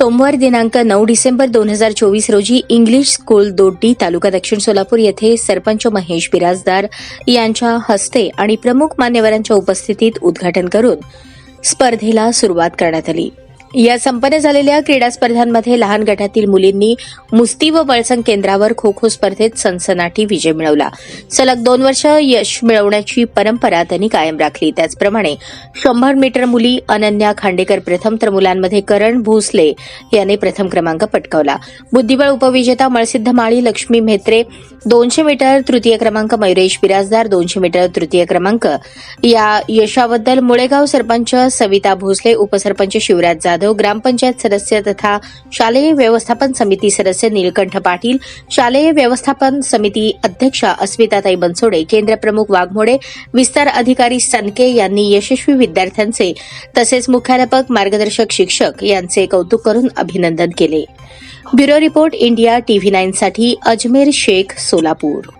सोमवार दिनांक नऊ डिसेंबर दोन हजार चोवीस रोजी इंग्लिश स्कूल दोड्डी तालुका दक्षिण सोलापूर येथे सरपंच महेश बिराजदार यांच्या हस्ते आणि प्रमुख मान्यवरांच्या उपस्थितीत उद्घाटन करून स्पर्धेला सुरुवात करण्यात आली. या संपन्न झालेल्या क्रीडा स्पर्धांमध्ये लहान गटातील मुलींनी मुस्ती व बळसंग केंद्रावर खो खो स्पर्धेत सनसनाटी विजय मिळवला. सलग दोन वर्ष यश मिळवण्याची परंपरा त्यांनी कायम राखली. त्याचप्रमाणे शंभर मीटर मुली अनन्या खांडेकर प्रथम तर मुलांमध्ये करण भोसले याने प्रथम क्रमांक पटकावला. बुद्धिबळ उपविजेता मळसिद्ध माळी लक्ष्मी म्हेत्रे दोनशे मीटर तृतीय क्रमांक मयुरेश बिराजदार दोनशे मीटर तृतीय क्रमांक या यशाबद्दल मुळेगाव सरपंच सविता भोसले उपसरपंच शिवराज जाधव ग्रामपंचायत सदस्य तथा शालेय व्यवस्थापन समिती सदस्य नीलकंठ पाटील शालेय व्यवस्थापन समिती अध्यक्षा अस्मिताताई बनसोडे केंद्र प्रमुख वाघमोडे विस्तार अधिकारी सनके यांनी यशस्वी विद्यार्थ्यांचे तसेच मुख्याध्यापक मार्गदर्शक शिक्षक यांचे कौतुक करून अभिनंदन केले. ब्युरो रिपोर्ट इंडिया टीव्ही नाईनसाठी अजमेर शेख सोलापूर.